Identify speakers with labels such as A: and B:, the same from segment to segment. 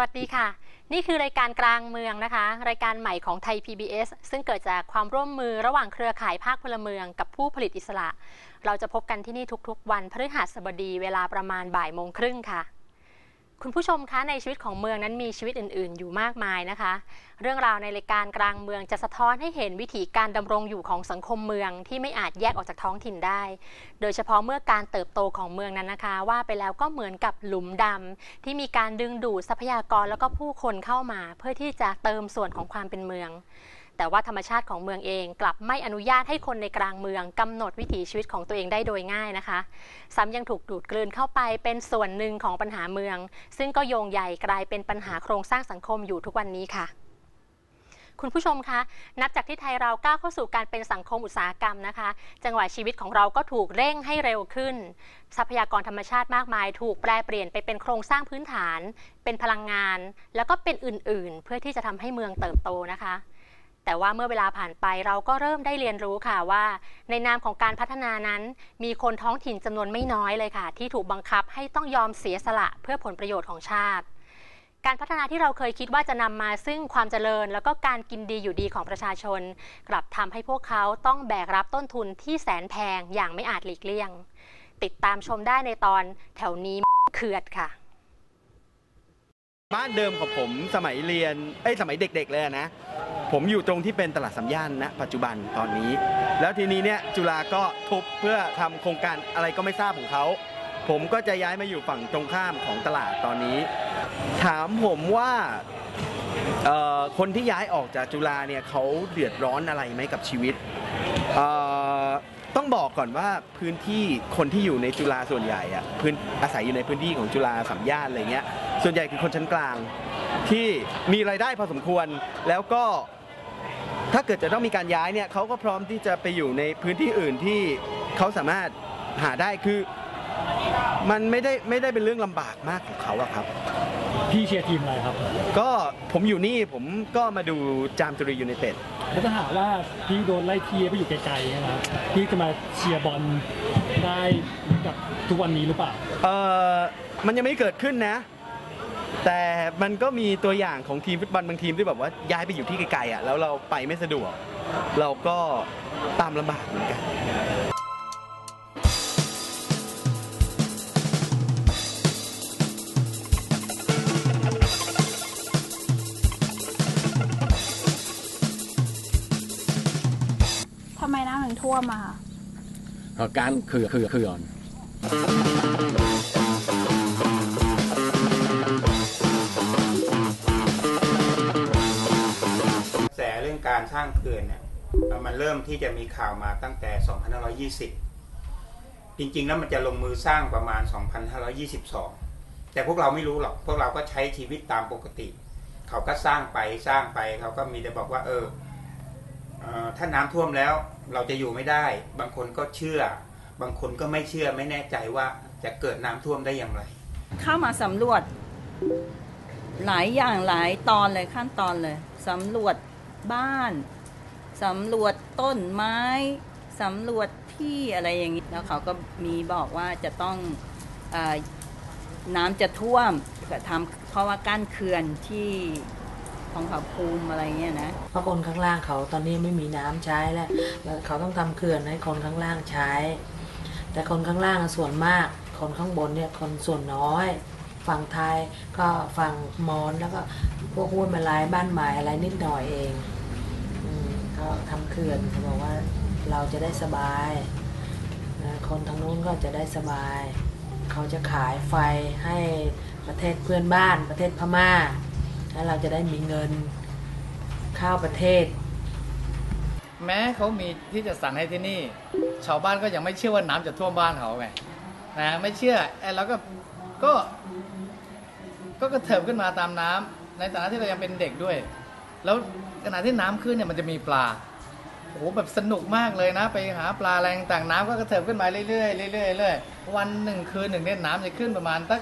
A: วั
B: สดีค่ะ นี่คือรายการกลางเมืองนะคะ รายการใหม่ของไทย PBS ซึ่งเกิดจากความร่วมมือระหว่างเครือข่ายภาคพลเมืองกับผู้ผลิตอิสระ เราจะพบกันที่นี่ทุกๆ วันพฤหัสบดีเวลาประมาณบ่ายโมงครึ่งค่ะ คุณผู้ชมคะในชีวิตของเมืองนั้นมีชีวิตอื่น ๆ อยู่มากมายนะคะ เรื่องราวในรายการกลางเมืองจะสะท้อนให้เห็นวิถีการดำรงอยู่ของสังคมเมืองที่ไม่อาจแยกออกจากท้องถิ่นได้ โดยเฉพาะเมื่อการเติบโตของเมืองนั้นนะคะ ว่าไปแล้วก็เหมือนกับหลุมดำที่มีการดึงดูดทรัพยากรแล้วก็ผู้คนเข้ามา เพื่อที่จะเติมส่วนของความเป็นเมือง แต่ว่าธรรมชาติของเมืองเอง กลับไม่อนุญาตให้คนในกลางเมืองกำหนดวิถีชีวิตของตัวเองได้โดยง่ายนะคะ ซ้ำยังถูกดูดกลืนเข้าไปเป็นส่วนหนึ่งของปัญหาเมือง ซึ่งก็โยงใหญ่กลายเป็นปัญหาโครงสร้างสังคมอยู่ทุกวันนี้ค่ะคุณผู้ชมคะ นับจากที่ไทยเราก้าวเข้าสู่การเป็นสังคมอุตสาหกรรมนะคะ จังหวะชีวิตของเราก็ถูกเร่งให้เร็วขึ้น ทรัพยากรธรรมชาติมากมาย ถูกแปลเปลี่ยนไปเป็นโครงสร้างพื้นฐาน เป็นพลังงาน แล้วก็เป็นอื่นๆ เพื่อที่จะทำให้เมืองเติบโตนะคะ แต่ว่าเมื่อเวลาผ่านไปเราก็เริ่มได้เรียนรู้ค่ะว่า ในนามของการพัฒนานั้น มีคนท้องถิ่นจำนวนไม่น้อยเลยค่ะ ที่ถูกบังคับให้ต้องยอมเสียสละเพื่อผลประโยชน์ของชาติ การพัฒนาที่เราเคยคิดว่าจะนำมาซึ่งความเจริญ แล้วก็การกินดีอยู่ดีของประชาชน กลับทำให้พวกเขาต้องแบกรับต้นทุนที่แสนแพงอย่างไม่อาจหลีกเลี่ยง ติดตามชมได้ในตอนแถวนี้เขือดค่ะ
C: บ้านเดิมของผมสมัยเรียนเอ้ยสมัยเด็กๆเลยนะ ผมอยู่ตรงที่เป็นตลาดสามย่านนะปัจจุบันตอนนี้ แล้วทีนี้เนี่ยจุฬาก็ทุบเพื่อทำโครงการอะไรก็ไม่ทราบของเขา ผมก็จะย้ายมาอยู่ฝั่งตรงข้ามของตลาดตอนนี้ ถามผมว่าเอ่อคนที่ย้ายออกจากจุฬาเนี่ยเขาเดือดร้อนอะไรไหมกับชีวิตเอ่อต้องบอกก่อนว่าพื้นที่คนที่อยู่ในจุฬาส่วนใหญ่อะพื้นอาศัยอยู่ในพื้นที่ของจุฬาสามย่านอะไรเงี้ย ส่วนใหญ่คือคนชั้นกลาง ที่มีรายได้พอสมควร แล้วก็ถ้าเกิดจะต้องมีการย้ายเนี่ยเขาก็พร้อมที่จะไปอยู่ในพื้นที่อื่นที่เขาสามารถหาได้คือ มันไม่ได้ไม่ได้เป็นเรื่องลำบากมากของเขาอะครับ
D: พี่เชียร์ทีมอะไรครับ
C: ก็ผมอยู่นี่ผมก็มาดูจามจุรียูไนเต็ด
D: แล้วถ้าหากว่าพี่โดนไล่ทีไปอยู่ไกลๆนะครับ พี่จะมาเชียร์บอลได้เหมือนกับทุกวันนี้หรือเปล่า
C: เออมันยังไม่เกิดขึ้นนะ แต่มันก็มีตัวอย่างของทีมฟุตบอลบางทีมที่แบบว่าย้ายไปอยู่ที่ไกลๆอะแล้วเราไปไม่สะดวก เราก็ตามลำบากเหมือนกัน
E: ทำไมน้ำถึงท่วมอะคะ
F: เพราะการเขื่อนเขื่อนเขื่อน
G: สร้างเขื่อนเนี่ยมันเริ่มที่จะมีข่าวมาตั้งแต่ 2520 จริงๆ แล้วมันจะลงมือสร้างประมาณ 2522 แต่พวกเราไม่รู้หรอก พวกเราก็ใช้ชีวิตตามปกติ เขาก็สร้างไปสร้างไปเขาก็มีแต่บอกว่าเออเอ่อถ้าน้ำท่วมแล้วเราจะอยู่ไม่ได้ บางคนก็เชื่อ บางคนก็ไม่เชื่อไม่แน่ใจว่าจะเกิดน้ำท่วมได้อย่างไร
H: เข้ามาสำรวจ หลายอย่างหลายตอนเลยขั้นตอนเลยสำรวจ บ้านสำรวจต้นไม้สำรวจที่อะไรอย่างนี้แล้วเขาก็มีบอกว่าจะต้องอน้ำจะท่วมก็ทำเพราะว่ากั้นเขื่อนที่ของเขาภูมิอะไรเงี้ยนะ
I: เพราะคนข้างล่างเขาตอนนี้ไม่มีน้ำใช้แล้วแล้วเขาต้องทำเขื่อนให้คนข้างล่างใช้ แต่คนข้างล่างส่วนมาก คนข้างบนเนี่ยคนส่วนน้อย ฝั่งไทยก็ฝั่งมอญแล้วก็พวกห้วยมาลายบ้านใหม่อะไรนิดหน่อยเองอืมเขาทำเขื่อนเขาบอกว่าเราจะได้สบายนะคนทางนู้นก็จะได้สบาย เขาจะขายไฟให้ประเทศเพื่อนบ้านประเทศพม่าแล้วเราจะได้มีเงินเข้าประเทศ
J: แม้เขามีที่จะสั่งให้ที่นี่ ชาวบ้านก็ยังไม่เชื่อว่าน้ำจะท่วมบ้านเขาไงนะไม่เชื่อไอ้เราก็ก็ ก็กระเถิบขึ้นมาตามน้ำในฐานะที่เรายังเป็นเด็กด้วย แล้วขณะที่น้ำขึ้นเนี่ยมันจะมีปลาโอ้โหแบบสนุกมากเลยนะ ไปหาปลาแรงต่างน้ำก็กระเถิบขึ้นมาเรื่อยๆเรื่อยๆเรื่อยๆวันหนึ่งคืนหนึ่งเนี่ยน้ำจะขึ้นประมาณตัก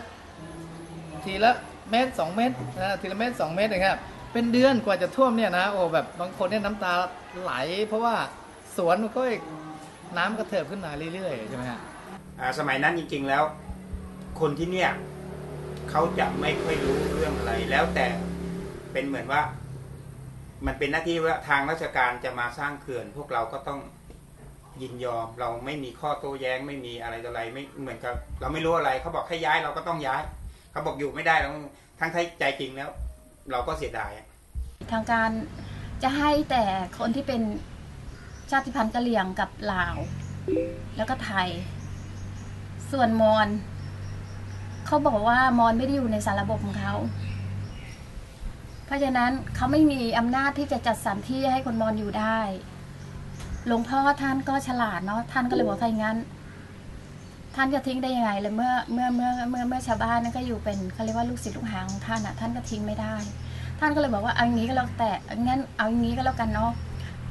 J: ทีละเมตรสองเมตรนะทีละเมตรสองเมตรเองครับเป็นเดือนกว่าจะท่วมเนี่ยนะโอ้แบบบางคนเนี่ยน้ำตาไหล เพราะว่าสวนมันก็น้ำก็เถิบขึ้นมาเรื่อยๆใช่ไหมฮะ
G: อ่าสมัยนั้นจริง ๆแล้ว คนที่เนี่ย เขาจะไม่ค่อยรู้เรื่องอะไร แล้วแต่เป็นเหมือนว่า มันเป็นหน้าที่ว่าทางราชการจะมาสร้างเขื่อน พวกเราก็ต้องยินยอม เราไม่มีข้อโต้แย้งไม่มีอะไรต่ออะไร ไม่เหมือนกับ เราไม่รู้อะไร เขาบอกให้ย้ายเราก็ต้องย้าย เขาบอกอยู่ไม่ได้เราทั้งใจจริงแล้ว เราก็เสียดาย
K: ทางการจะให้แต่คนที่เป็นชาติพันธุ์กะเหรี่ยงกับลาว แล้วก็ไทย ส่วนมอญ เขาบอกว่ามอญไม่ได้อยู่ในสารระบบของเขาเพราะฉะนั้นเขาไม่มีอำนาจที่จะจัดสรรที่ให้คนมอญอยู่ได้ หลวงพ่อท่านก็ฉลาดเนาะท่านก็เลยบอกถ้าอย่างนั้น ท่านจะทิ้งได้ยังไงเลยเมื่อเมื่อเมื่อเมื่อเมื่อชาวบ้านนั่นก็อยู่เป็นเขาเรียกว่าลูกศิษย์ลูกหาของท่านอะ ท่านก็ทิ้งไม่ได้ ท่านก็เลยบอกว่าเอาอย่างนี้ก็แล้วแต่งั้นเอาอย่างนี้ก็แล้วกันเนาะ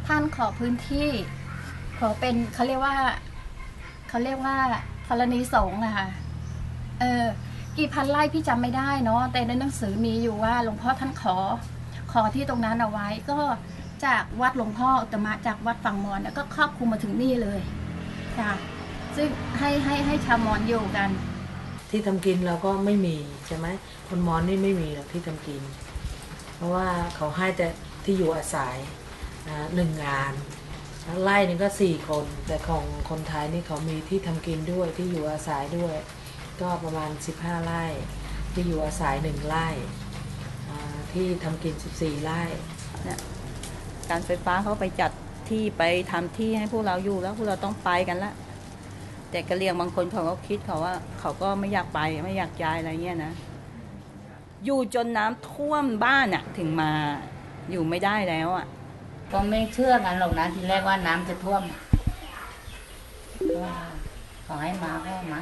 K: ท่านขอพื้นที่ขอเป็นเขาเรียกว่าเขาเรียกว่าธรณีสงฆ์อะค่ะเออ กี่พันไร่พี่จำไม่ได้เนาะแต่ในหนังสือมีอยู่ว่าหลวงพ่อท่านขอ ขอที่ตรงนั้นเอาไว้ก็จากวัดหลวงพ่ออุตมะจากวัดฝั่งมอญก็ครอบคลุมมาถึงนี่เลยค่ะซึ่งให้ให้ให้ชาวมอญอยู่กัน
I: ที่ทำกินเราก็ไม่มีใช่ไหมคนมอญนี่ไม่มีหรอกที่ทำกิน เพราะว่าเขาให้แต่ที่อยู่อาศัยหนึ่งงานไล่นี่ก็สี่คน แต่ของคนไทยนี่เขามีที่ทำกินด้วยที่อยู่อาศัยด้วย ก็ประมาณ 15 ไร่ ที่อยู่อาศัยหนึ่งไร่อ่าที่ทำกิน 14 ไร่
H: เนี่ยการไฟฟ้าเขาไปจัดที่ไปทำที่ให้พวกเราอยู่แล้วพวกเราต้องไปกันละแต่กะเหรียงบางคนเขาก็คิดเขาว่า เขาก็ไม่อยากไปไม่อยากย้ายอะไรเงี้ยนะ อยู่จนน้ำท่วมบ้านอะถึงมาอยู่ไม่ได้แล้วอะ
L: ก็ไม่เชื่อกันหรอกนะทีแรกว่าน้ำจะท่วมก็ขอให้มาก็มา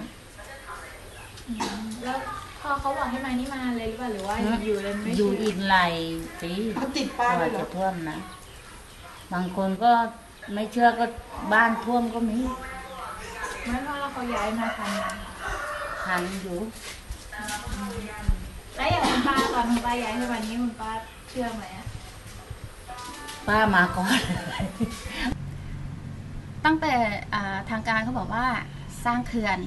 E: แล้วพอเขาบอกให้มานี่มาเลยหรือเปล่าหรือว่าอยู่เลยไม่
L: อยู่อีกหลายปี
E: เขาติดป้าย
L: ก
E: เล
L: ว่าย
E: เหรอ
L: จะท่วมนะ บางคนก็ไม่เชื่อก็บ้านท่วมก็มี
E: ไม่เพราะเราเขาย้ายมาทันนะ
L: ทันอยู่
E: แล้วอย่างคุณป้าตอนคุณป้าย้ายมาวันนี้คุณป้าเชื่อไหมอะ
L: ป้ามาก่อน
K: ตั้งแต่อ่าทางการเขาบอกว่าสร้างเขื่อน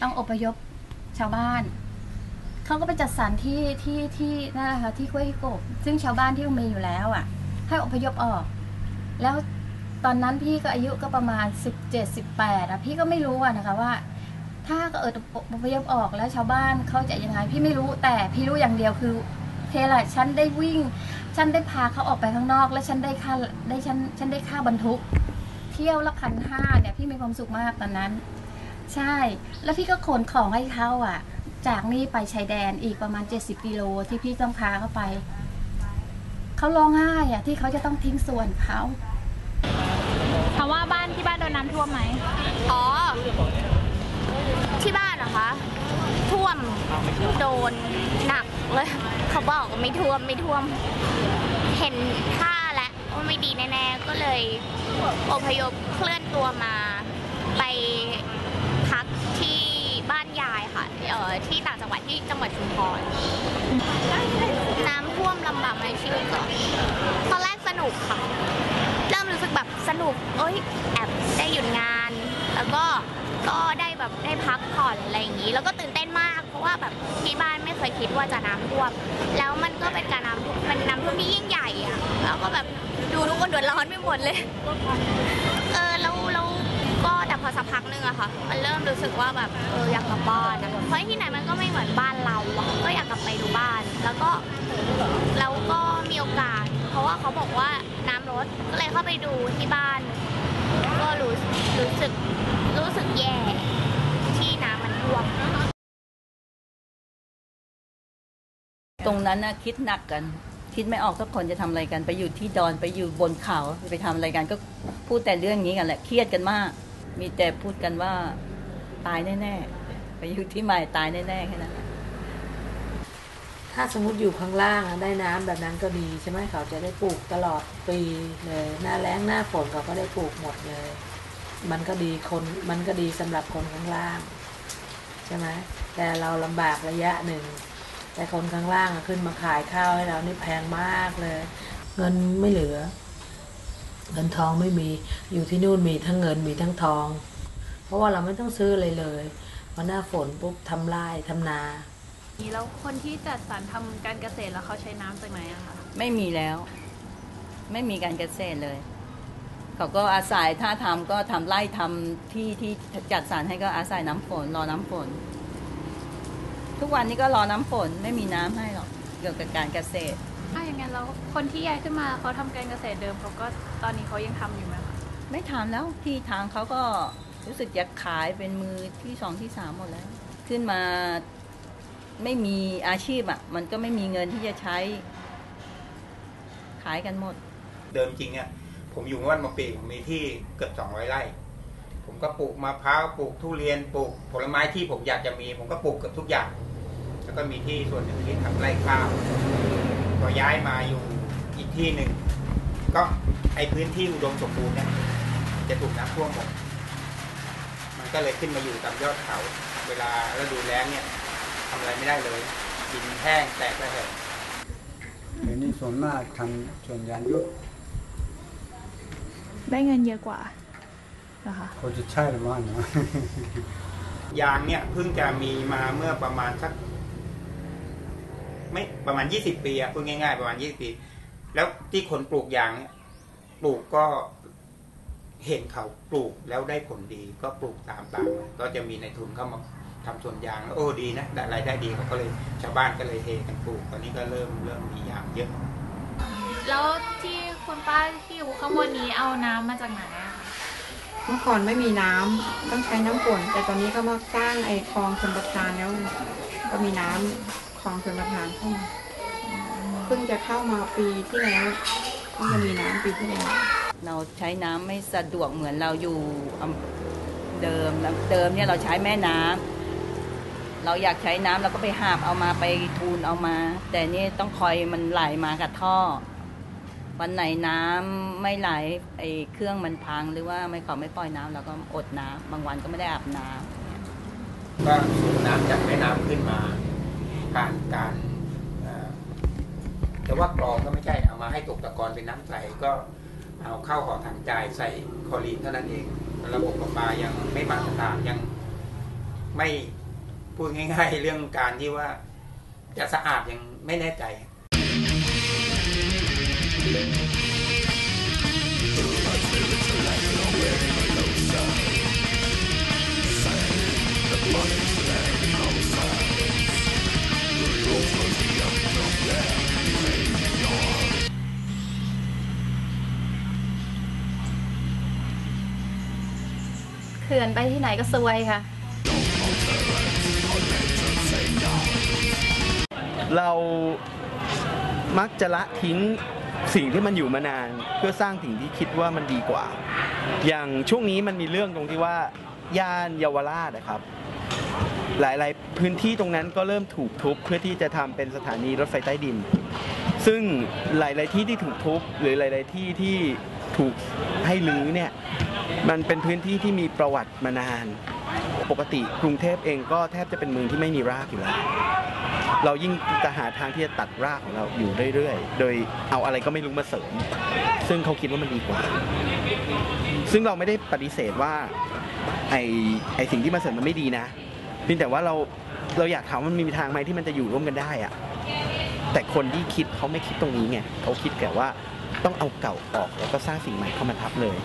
K: ต้องอพยพ ชาวบ้านเขาก็ไปจัดสรรที่ที่ที่นั่นแหละค่ะที่ห้วยกบ ซึ่งชาวบ้านที่มีอยู่แล้วอะ ให้อพยพออก แล้วตอนนั้นพี่ก็อายุก็ประมาณ 17 18อะพี่ก็ไม่รู้อะนะคะว่า ถ้าก็เอออพยพออกแล้วชาวบ้านเขาจะยังไงพี่ไม่รู้แต่พี่รู้อย่างเดียวคือเคแหละฉันได้วิ่ง ฉันได้พาเขาออกไปข้างนอก แล้วฉันได้ค่าได้ฉันฉันได้ค่าบรรทุก เที่ยวละพันห้าเนี่ยพี่มีความสุขมากตอนนั้น ใช่ แล้วพี่ก็ขนของให้เขาอะ จากนี่ไปชายแดนอีกประมาณ 70กิโลที่พี่ต้องพาเขาไป เขาร้องไห้อะ ที่เขาจะต้องทิ้งส่วนเขา
E: ถามว่าบ้านที่บ้านโดนน้ำท่วมไหม
M: อ๋อ ที่บ้านเหรอคะ ท่วม โดนหนักเลย เขาบอกว่าไม่ท่วมไม่ท่วม เห็นท่าแล้วว่าไม่ดีแน่ๆ ก็เลยอพยพเคลื่อนตัวมาไปพักที่บ้านยาย ค่ะเอ่อที่ต่างจังหวัดที่จังหวัดชุมพรน้ำท่วมลำบากในชีวิตก่อนตอนแรกสนุกค่ะ เริ่มรู้สึกแบบสนุก เอ้ยแอบได้หยุดงาน แล้วก็ก็ได้แบบได้พักผ่อนอะไรอย่างนี้ แล้วก็ตื่นเต้นมาก เพราะว่าแบบที่บ้านไม่เคยคิดว่าจะน้ำท่วม แล้วมันก็เป็นการน้ำท่วมมันน้ำท่วมที่ยิ่งใหญ่อะแล้วก็แบบดูทุกคนเดือดร้อนไปหมดเลย เออ แล้วแล้วก็แต่พ อสักพักหนึงอะค่ะ มันเริ่มรู้สึกว่าแบบเอออยากกลับบ้านอะเพราะที่ไหนมันก็ไม่เหมือนบ้านเราอะก็อยากกลับไปดูบ้าน แล้วก็แล้วก็มีโอกาส เพราะว่าเขาบอกว่าน้ำลดก็เลยเข้าไปดูที่บ้าน ก็รู้รู้สึกรู้สึกแย่ที่น้ำมันท่วม
H: ตรงนั้นนะคิดหนักกันคิดไม่ออกสักคนจะทำอะไรกันไปอยู่ที่ดอนไปอยู่บนเขาไปทำอะไรกันก็พูดแต่เรื่องนี้กันแหละเครียดกันมาก มีแต่พูดกันว่าตายแน่ๆไปอยู่ที่ใหม่ตายแน่ๆแค่นั้น
I: ถ้าสมมติอยู่ข้างล่างได้น้ำแบบนั้นก็ดีใช่ไหมเขาจะได้ปลูกตลอดปีเลยหน้าแล้งหน้าฝนเขาก็ได้ปลูกหมดเลย มันก็ดีคนมันก็ดีสำหรับคนข้างล่างใช่ไหมแต่เราลำบากระยะหนึ่ง แต่คนข้างล่างขึ้นมาขายข้าวให้เรานี่แพงมากเลย เงินไม่เหลือ เงินทองไม่มีอยู่ที่นู่นมีทั้งเงินมีทั้งทอง เพราะว่าเราไม่ต้องซื้อเลยเลยพอหน้าฝนปุ๊บทำไร่ทำนา
E: แล้วคนที่จัดสรรทำการเกษตรแล้วเขาใช้น้ำจากไหนอะคะ
H: ไม่มีแล้ว ไม่มีการเกษตรเลย เขาก็อาศัยถ้าทำก็ทำไร่ทำที่ที่จัดสรรให้ก็อาศัยน้ำฝนรอน้ำฝน ทุกวันนี้ก็รอน้ำฝนไม่มีน้ำให้หรอกเกี่ยวกับการเกษตร
E: ถ้าอย่างนั้นแล้วคนที่ย้ายขึ้นมาเขาทำการเกษตรเดิมเขาก็ตอนนี้เขายังทำอยู่ไหมคะ
H: ไม่ทำแล้วที่ทางเขาก็รู้สึกจะขายเป็นมือที่สองที่สามหมดแล้ว ขึ้นมาไม่มีอาชีพอะ มันก็ไม่มีเงินที่จะใช้ ขายกันหมด
G: เดิมจริงเนี่ยผมอยู่วัดมาปีผมมีที่เกือบ200ไร่ ผมก็ปลูกมะพร้าวปลูกทุเรียนปลูกผลไม้ที่ผมอยากจะมี ผมก็ปลูกเกือบทุกอย่าง แล้วก็มีที่ส่วนหนึ่งที่ทำไร่ข้าวพ อย้ายมาอยู่อีกที่หนึ่ง ก็ไอพื้นที่อุดมสมบูรณ์เนี่ยจะถูกน้ำท่วมหมด มันก็เลยขึ้นมาอยู่ตามยอดเขา เวลาฤดูแล้งเนี่ยทำอะไรไม่ได้เลยดินแห้งแตกระเหย
N: เดี๋ยวนี้ส่วนมากทำส่วนยานยุทธ
E: ได้เงินเยอะกว่านะคะ
N: เขาจะใช่หรือว่าเนาะ
G: ยางเนี่ยเพิ่งจะมีมาเมื่อประมาณสัก ไม่ประมาณยี่สิบปีอะพูดง่าย ๆ ประมาณยี่สิบปี แล้วที่คนปลูกยางเนี่ยปลูกก็เห็นเขาปลูกแล้วได้ผลดีก็ปลูกตามตามก็จะมีในทุนเข้ามาทำสวนยางแล้วโอ้ดีนะได้รายได้ดีเขาก็เลยชาวบ้านก็เลยเฮกันปลูกตอนนี้ก็เริ่มเริ่มมียางเยอะ
E: แล้วที่คุณป้าที่อยู่ข้างบนนี้เอาน้ำมาจากไหนอะคะ
O: เมื่อก่อนไม่มีน้ำต้องใช้น้ำฝนแต่ตอนนี้ก็มาสร้างไอ้คลองชลประทานแล้ว ก็มีน้ำ คลองชลประทานเข้ามาเพิ่งจะเข้ามาปีที่แล้วเพิ่งจะมีน้ำปีที่แล้ว
H: เราใช้น้ำไม่สะดวกเหมือนเราอยู่อำเดิมแล้วเดิมเนี่ยเราใช้แม่น้ำเราอยากใช้น้ำเราก็ไปหาบเอามาไปทูนเอามา แต่นี่ต้องคอยมันไหลมากับท่อ วันไหนน้ำไม่ไหลไอ้เครื่องมันพังหรือว่าไม่ขอไม่ปล่อยน้ำเราก็อดน้ำบางวันก็ไม่ได้อาบน้ำ
G: ก็สูบน้ำจากแม่น้ำขึ้นมา ผ่านการแต่ว่ากรองก็ไม่ใช่เอามาให้ตกตะกอนเป็นน้ำใสก็เอาเข้าห่อถังจ่ายใส่คลอรีนเท่านั้นเองระบบประปายังไม่มาตรฐานยังไม่พูดง่าย ๆ เรื่องการที่ว่าจะสะอาดยังไม่แน่ใจ
K: เขื่อนไปที่ไหนก็ซวยค่ะ
C: เรามักจะละทิ้งสิ่งที่มันอยู่มานานเพื่อสร้างสิ่งที่คิดว่ามันดีกว่า อย่างช่วงนี้มันมีเรื่องตรงที่ว่าย่านเยาวราชนะครับ หลายๆ พื้นที่ตรงนั้นก็เริ่มถูกทุบเพื่อที่จะทำเป็นสถานีรถไฟใต้ดิน ซึ่งหลาย ๆ ที่ที่ถูกทุบหรือหลาย ๆ ที่ที่ ถูกให้รื้อเนี่ยมันเป็นพื้นที่ที่มีประวัติมานาน ปกติกรุงเทพเองก็แทบจะเป็นเมืองที่ไม่มีรากอยู่แล้ว เรายิ่งจะหาทางที่จะตัดรากของเราอยู่เรื่อยๆ โดยเอาอะไรก็ไม่รู้มาเสริม ซึ่งเขาคิดว่ามันดีกว่า ซึ่งเราไม่ได้ปฏิเสธว่าไอ้ไอสิ่งที่มาเสริมมันไม่ดีนะเพียงแต่ว่าเราเราอยากถามมันมีทางไหมที่มันจะอยู่ร่วมกันได้อะแต่คนที่คิดเขาไม่คิดตรงนี้ไงเขาคิดแต่ว่า ต้องเอาเก่าออกแล้วก็สร้างสิ่งใหม่เข้ามาทับเลย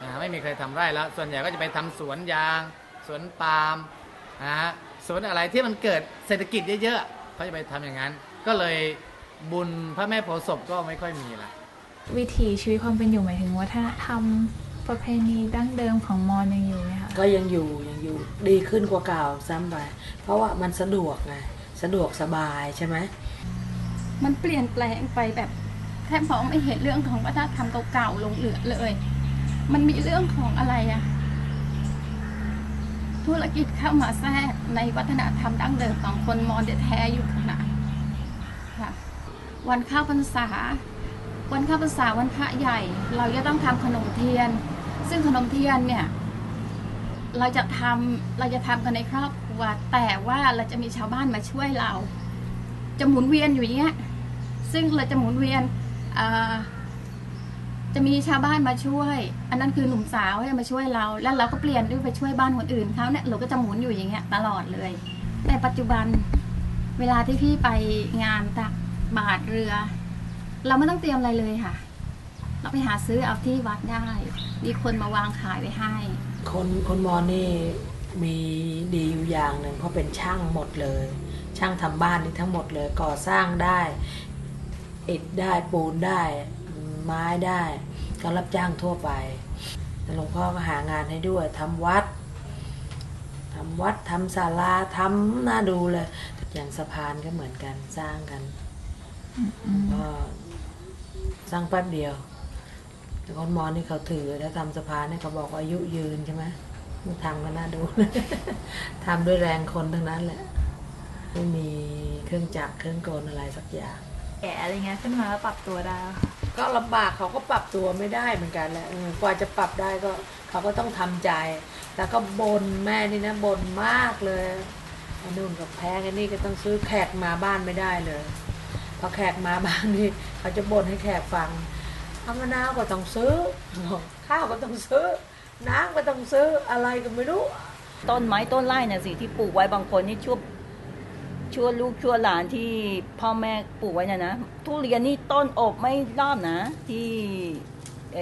J: อ่าไม่มีใครทำไร่แล้ว ส่วนใหญ่ก็จะไปทำสวนยาง สวนปาล์มนะฮะสวนอะไรที่มันเกิดเศรษฐกิจเยอะๆเขาจะไปทำอย่างนั้น ก็เลยบุญพระแม่โพธิ์ศพก็ไม่ค่อยมีละ
E: วิถีชีวิตความเป็นอยู่หมายถึงวัฒนธรรมประเพณีดั้งเดิมของมอญยังอยู่ไหมคะ
I: ก็ยังอยู่ยังอยู่ดีขึ้นกว่าเก่าซ้ำไปเพราะว่ามันสะดวกไงสะดวกสบายใช่ไหม
K: มันเปลี่ยนแปลงไปแบบแทบมองไม่เห็นเรื่องของวัฒนธรรมเก่าๆลงเหลือเลย มันมีเรื่องของอะไรอะธุรกิจเข้ามาแทรกในวัฒนธรรมดั้งเดิมของคนมอญแท้อยู่ขนาดค่ะวันข้าวพรรษา วันข้าวพรรษาวันพระใหญ่ เราจะต้องทำขนมเทียน ซึ่งขนมเทียนเนี่ยเราจะทำเราจะทำกันในครอบครัว แต่ว่าเราจะมีชาวบ้านมาช่วยเรา จะหมุนเวียนอยู่เงี้ย ซึ่งเราจะหมุนเวียน จะมีชาวบ้านมาช่วย อันนั้นคือหนุ่มสาวให้มาช่วยเรา แล้วเราก็เปลี่ยนด้วยไปช่วยบ้านคนอื่นเขาเนี่ยเราก็จะหมุนอยู่อย่างเงี้ยตลอดเลย แต่ปัจจุบันเวลาที่พี่ไปงานตักบาทเรือ เราไม่ต้องเตรียมอะไรเลยค่ะ เราไปหาซื้อเอาที่วัดได้ มีคนมาวางขายไว้ให้
I: คนคนมอญนี่มีดีอยู่อย่างหนึ่งเพราะเป็นช่างหมดเลย ช่างทำบ้านนี่ทั้งหมดเลยก่อสร้างได้ อิฐได้ปูนได้ ไม้ได้ก็รับจ้างทั่วไป แต่หลวงพ่อก็หางานให้ด้วยทำวัดทำวัดทำศาลาทำน่าดูเลย อย่างสะพานก็เหมือนกันสร้างกันก็สร้างแป๊บเดียว แต่คนมอญนี่เขาถือแล้วทำสะพานเนี่ยเขาบอกว่าอายุยืนใช่ไหมมันทำก็น่าดูทำด้วยแรงคนทั้งนั้นแหละไม่มีเครื่องจักรเครื่องกลอะไรสักอย่าง
E: แก่อะไรเงี้ยขึ้นมาแล้วปรับตัวได้ค่ะ
I: ก็ลำบากเขาก็ปรับตัวไม่ได้เหมือนกันแหละเออกว่าจะปรับได้ก็เขาก็ต้องทำใจ แล้วก็บนแม่นี่นะบนมากเลยอันนู่นกับแพงอันนี้ก็ต้องซื้อแขกมาบ้านไม่ได้เลย พอแขกมาบ้านนี่เขาจะบ่นให้แขกฟังเอามะนาวก็ต้องซื้อ ข้าวก็ต้องซื้อ น้ำก็ต้องซื้ออะไรก็ไม่รู้
H: ต้นไม้ต้นไร่น่ะสิที่ปลูกไว้บางคนนี่ช่ว ชั่วลูกชั่วหลานที่พ่อแม่ปลูกไว้น่ะนะทุเรียนนี่ต้นอบไม่รอบนะ ที่เอ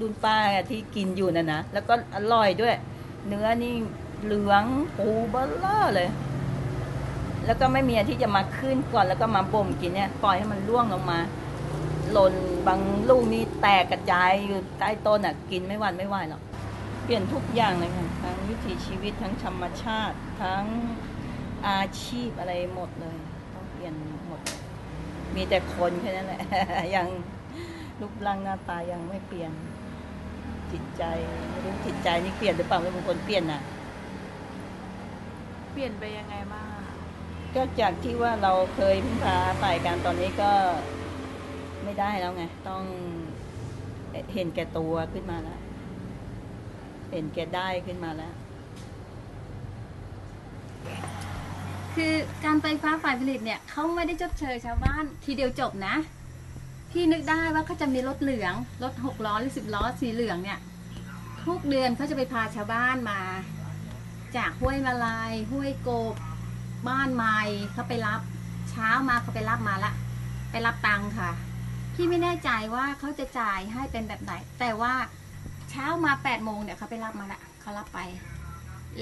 H: รุ่นป้าที่กินอยู่น่ะนะแล้วก็อร่อยด้วย เนื้อนี่เหลืองปูเบลเลอร์เลย แล้วก็ไม่มีที่จะมาขึ้นก่อนแล้วก็มาบ่มกินเนี่ยปล่อยให้มันร่วงลงมาหล่นบางลูกนี่แตกกระจายอยู่ใต้ต้นอะกินไม่วันไม่ไหวหรอกเปลี่ยนทุกอย่างเลยค่ะทั้งวิถีชีวิตทั้งธรรมชาติทั้ง อาชีพอะไรหมดเลย ต้องเปลี่ยนหมด มีแต่คนแค่นั้นแหละ ยังรูปร่างหน้าตายังไม่เปลี่ยน จิตใจไม่รู้จิตใจนี่เปลี่ยนหรือเปล่าไม่บางคนเปลี่ยนนะ
E: เปลี่ยนไปยังไงบ้างอะ
H: ก็จากที่ว่าเราเคยพึ่งพาอาศัยกันตอนนี้ก็ไม่ได้แล้วไง ต้องเห็นแก่ตัวขึ้นมาแล้ว เห็นแก่ได้ขึ้นมาแล้ว
K: คือการไฟฟ้าฝ่ายผลิตเนี่ยเขาไม่ได้ชดเชยชาวบ้านทีเดียวจบนะ พี่นึกได้ว่าเขาจะมีรถเหลืองรถหกล้อหรือสิบล้อสีเหลืองเนี่ยทุกเดือนเขาจะไปพาชาวบ้านมา จากห้วยมาลายห้วยโกบ บ้านไม้เขาไปรับ เช้ามาเขาไปรับมาละ ไปรับตังค์ค่ะ พี่ไม่แน่ใจว่าเขาจะจ่ายให้เป็นแบบไหน แต่ว่าเช้ามาแปดโมงเนี่ยเขาไปรับมาละเขารับไป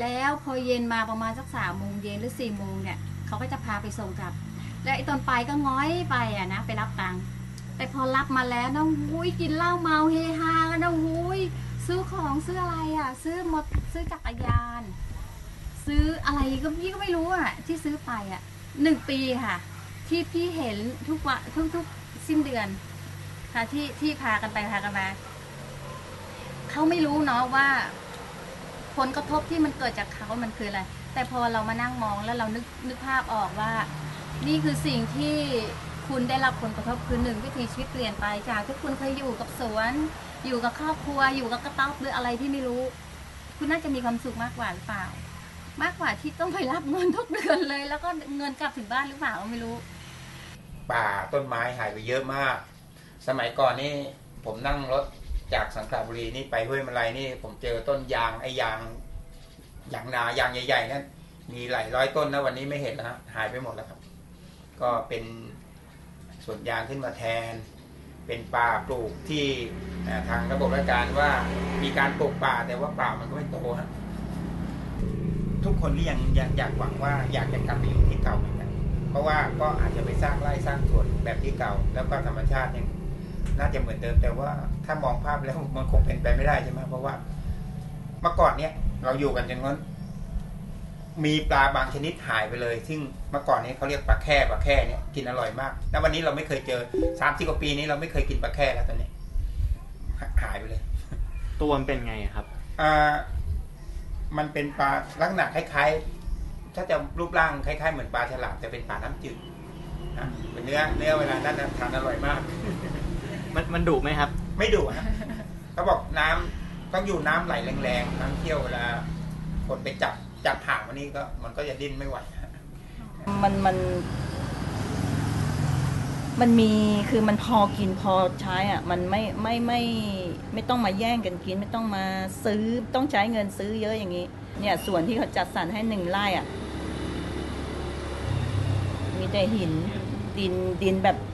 K: แล้วพอเย็นมาประมาณสักสามโมงเย็นหรือสี่โมงเนี่ยเขาก็จะพาไปส่งกลับ แล้วไอ้ตอนไปก็ง้อยไปอะนะไปรับตังค์แต่พอรับมาแล้วนะหุยกินเหล้าเมาเฮฮากันนะหุยซื้อของซื้ออะไรอะ ซื้อมดซื้อจักรยาน ซื้ออะไรก็พี่ก็ไม่รู้อะ ที่ซื้อไปอะหนึ่งปีค่ะ ที่พี่เห็นทุกวันทุกทุกสิ้นเดือน ค่ะที่ที่พากันไปพากันมาเขาไม่รู้เนาะว่า ผลกระทบที่มันเกิดจากเขามันคืออะไร แต่พอเรามานั่งมองแล้วเรานึกนึกภาพออกว่า นี่คือสิ่งที่คุณได้รับผลกระทบคือหนึ่งวิถีชีวิตเปลี่ยนไปจากที่คุณเคยอยู่กับสวน อยู่กับครอบครัว อยู่กับกระต๊อบหรืออะไรที่ไม่รู้ คุณน่าจะมีความสุขมากกว่าหรือเปล่า มากกว่าที่ต้องไปรับเงินทุกเดือนเลย แล้วก็เงินกลับถึงบ้านหรือเปล่าไม่รู้
G: ป่าต้นไม้หายไปเยอะมาก สมัยก่อนนี่ผมนั่งรถ จากสังขละบุรีนี่ไปห้วยมาลัยนี่ ผมเจอต้นยางไอ้ยางยางนายางใหญ่ๆนั่นมีหลายร้อยต้นนะวันนี้ไม่เห็นแล้วฮะหายไปหมดแล้วครับ ก็เป็นสวนยางขึ้นมาแทน เป็นป่าปลูกที่ทางระบบราชการว่ามีการปลูกป่าแต่ว่าป่ามันก็ไม่โตฮะทุกคนที่ยังยังอยากหวังว่าอยากจะกลับไปอยู่ที่เก่าเหมือนกัน เพราะว่าก็อาจจะไปสร้างไร่สร้างสวนแบบที่เก่า แล้วก็ธรรมชาติยัง น่าจะเหมือนเดิมแต่ว่าถ้ามองภาพแล้วมันคงเป็นไปไม่ได้ใช่ไหมเพราะว่าเมื่อก่อนเนี้ยเราอยู่กันจนนั้นมีปลาบางชนิดหายไปเลย ซึ่งเมื่อก่อนนี้เขาเรียกปลาแค่ปลาแค่เนี่ยกินอร่อยมากแล้ววันนี้เราไม่เคยเจอสามสิบกว่าปีนี้เราไม่เคยกินปลาแค่แล้วตอนนี้หหายไปเลย
P: ตัวมันเป็นไงครับ
G: อ่ามันเป็นปลาลักษณะคล้ายๆ ถ้าจะรูปร่างคล้ายๆเหมือนปลาฉลามแต่เป็นปลาน้ำจืดนะเป็นเนื้อเนื้อเวลานั้นนะทานอร่อยมาก
P: มันมันดุไหมครับ
G: ไม่ดุฮะเขาบอกน้ำต้องอยู่น้ำไหลแรงๆน้ำเที่ยวเวลาคนไปจับจับห่างวันนี้ก็ มันก็จะดิ้นไม่ไหวฮะ
H: มันมันมันมีคือมันพอกินพอใช้อะ มันไม่ไม่ไม่ไม่ต้องมาแย่งกันกิน ไม่ต้องมาซื้อต้องใช้เงินซื้อเยอะอย่างนี้ เนี่ยส่วนที่เขาจัดสรรให้หนึ่งไร่อะ มีแต่หินดินดินแบบเอ่อ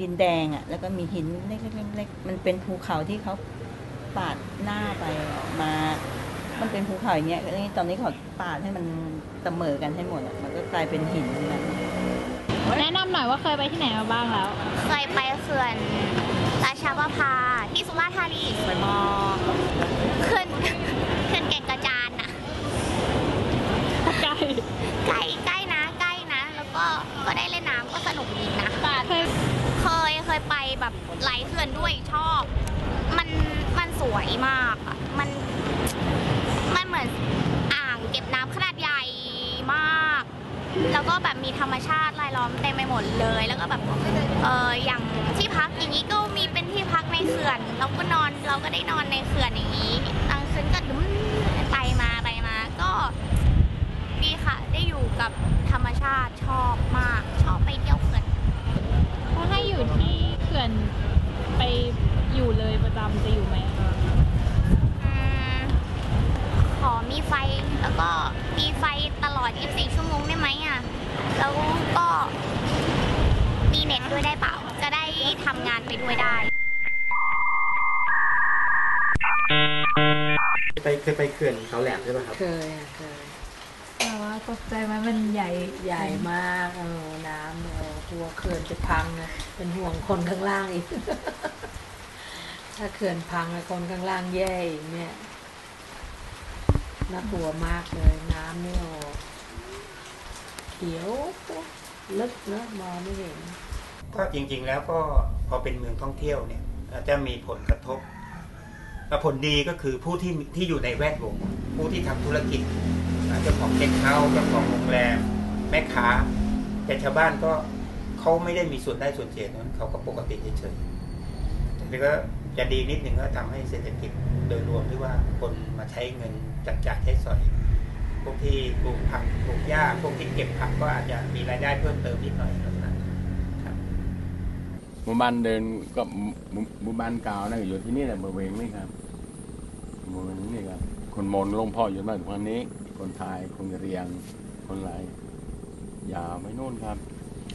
H: ดินแดงอะ แล้วก็มีหินเล็กๆๆๆมันเป็นภูเขาที่เขาปาดหน้าไปมา มันเป็นภูเขาอย่างเงี้ยแล้วนี่ตอนนี้เขาปาดให้มันเสมอกันให้หมดอะมันก็กลายเป็นหินแบบ
E: แนะนำหน่อยว่าเคยไปที่ไหนมาบ้างแล้ว
M: เคยไปเขื่อนราชาประภาที่สุราษฎร์ธานีสวยมากเขื่อนเขื่อนแก่งกระจานอะ
E: ใกล้
M: ใกล้ใกล้นะใกล้นะ แล้วก็ก็ได้เล่นน้ำก็สนุกดีนะ
E: เคย
M: เคยเคยไปแบบไหลเขื่อนด้วยชอบ มันมันสวยมากอะมันมันเหมือนอ่างเก็บน้ำขนาดใหญ่มาก แล้วก็แบบมีธรรมชาติรายล้อมเต็มไปหมดเลย แล้วก็แบบเอออย่างที่พักอย่างนี้ก็มีเป็นที่พักในเขื่อนเราก็นอนเราก็ได้นอนในเขื่อนอย่างนี้กลางคืนก็ดุ้มไปมาไปมาก็ดีค่ะ ได้อยู่กับธรรมชาติชอบมาก ชอบไปเที่ยวเขื่อน
E: ถ้าให้อยู่ที่เขื่อนไปอยู่ เลยประจำจะอยู่ไหม
M: อืมขอมีไฟแล้วก็มีไฟตลอด 24 ชั่วโมงได้ไหมอะ แล้วก็มีเน็ตด้วยได้เปล่า จะได้ทำงานไปด้วยได้
P: ไปเคยไปเขื่อนเขาแหลมใช่ไหมครับ
I: เคยอะเคย
E: แต่ว่าตกใจไหมมันใหญ่
I: ใหญ่มากเออน้ำเนี่ยกลัวเขื่อนจะพังนะเป็นห่วงคนข้างล่างอีก ถ้าเขื่อนพังอะคนข้างล่างแย่อีกเนี่ยน่ากลัวมากเลยน้ำเนี่ยโอ้เขียวลึกเนอะมองไม่เห็น
G: ก็จริงๆแล้วก็พอเป็นเมืองท่องเที่ยวเนี่ยจะมีผลกระทบแต่ผลดีก็คือผู้ที่ที่อยู่ในแวดวงผู้ที่ทำธุรกิจเจ้าของเช็คเฮาส์เจ้าของโรงแรม แม่ค้า แต่ชาวบ้านก็เขาไม่ได้มีส่วนได้ส่วนเสียนั้นเขาก็ปกติเฉยๆแต่ก็ จะดีนิดหนึ่งก็ทำให้เศรษฐกิจโดยรวมที่ว่าคนมาใช้เงินจับจ่ายใช้สอย พวกที่ปลูกผักปลูกหญ้าพวกที่เก็บผักก็อาจจะมีรายได้เพิ่มเติมนิดหน่อยลักษณะนั้น
F: หมู่บ้านเดินก็หมู่บ้านกานั่นก็อยู่ที่นี่แหละบริเวณนี้ครับบริเวณนี้ครับ คนมนลงพ่ออยู่บ้านตรงนี้ คนไทยคนกะเรียงคนไหลายยาวไปโน่นครับ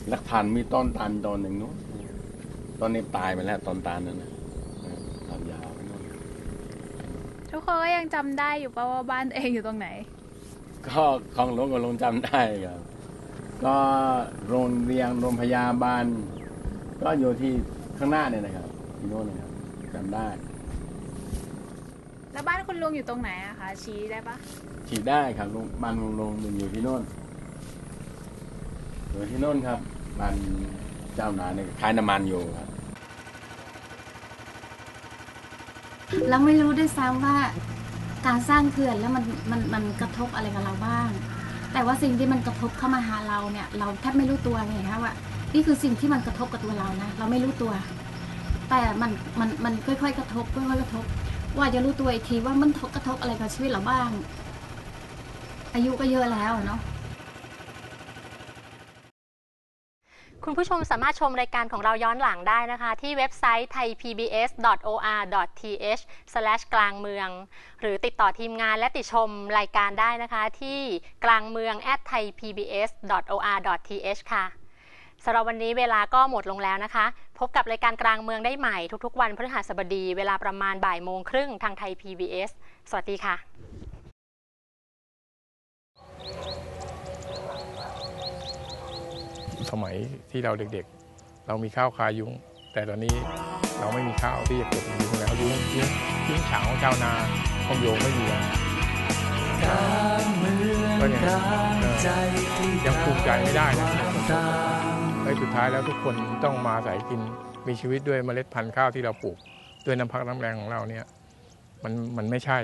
F: หลักฐานมีต้นตาลต้นหนึ่งนู้นตอนนี้ตายไปแล้วต้นตาลนั่นนะ ยาวไปโน่น
E: ทุกคนก็ยังจำได้อยู่ป่าว่าบ้านตัวเองอยู่ตรงไหน
F: ก็ของหลวงก็ลงจำได้ครับ ก็โรงเรียนโรงพยาบาล ก็อยู่ที่ข้างหน้าเนี่ยนะครับที่โน่นนะครับจำได้
E: แล้วบ้านคุณลุงอยู่ตรงไหนอะคะชี้ได้ปะ
F: ฉีดได้ครับลุงบ้านลุงลงอยู่ที่โน่นอยู่ที่โน่นครับบ้านเจ้านาเนี่ยขายน้ำมันอยู่ครับ
K: เราไม่รู้ด้วยซ้ำว่าการสร้างเขื่อนแล้วมันมันมันกระทบอะไรกับเราบ้าง แต่ว่าสิ่งที่มันกระทบเข้ามาหาเราเนี่ย เราแทบไม่รู้ตัวไงคะว่า นี่คือสิ่งที่มันกระทบกับตัวเรานะเราไม่รู้ตัว แต่มันมันมันค่อยๆกระทบค่อยๆกระทบ ว่าจะรู้ตัวอีกทีว่ามันกระทบอะไรกับชีวิตเราบ้าง อายุก็เยอะแล้วเนาะ
B: คุณผู้ชมสามารถชมรายการของเราย้อนหลังได้นะคะ ที่เว็บไซต์ thaipbs.or.th กลางเมือง หรือติดต่อทีมงานและติชมรายการได้นะคะ ที่กลางเมือง at thaipbs.or.th ค่ะสำหรับวันนี้เวลาก็หมดลงแล้วนะคะ พบกับรายการกลางเมืองได้ใหม่ทุกๆ วันพฤหัสบดีเวลาประมาณบ่ายโมงครึ่งทางไทย PBS สวัสดีค่ะ
Q: สมัยที่เราเด็กๆ เรามีข้าวคายุงแต่ตอนนี้เราไม่มีข้าวที่จะเก็บยุงแล้วยุงยุงยุงฉางของชาวนาคงโยงไม่มีแล้ว
A: ก็
Q: ยังยังภูมิใจไม่ได้นะ
A: ตาม
Q: ในสุดท้ายแล้วทุกคนต้องมาอายกินมีชีวิตด้วยเมล็ดพันธุ์ข้าวที่เราปลูก ด้วยน้ำพักน้ำแรงของเราเนี่ยมันมันไม่ใช่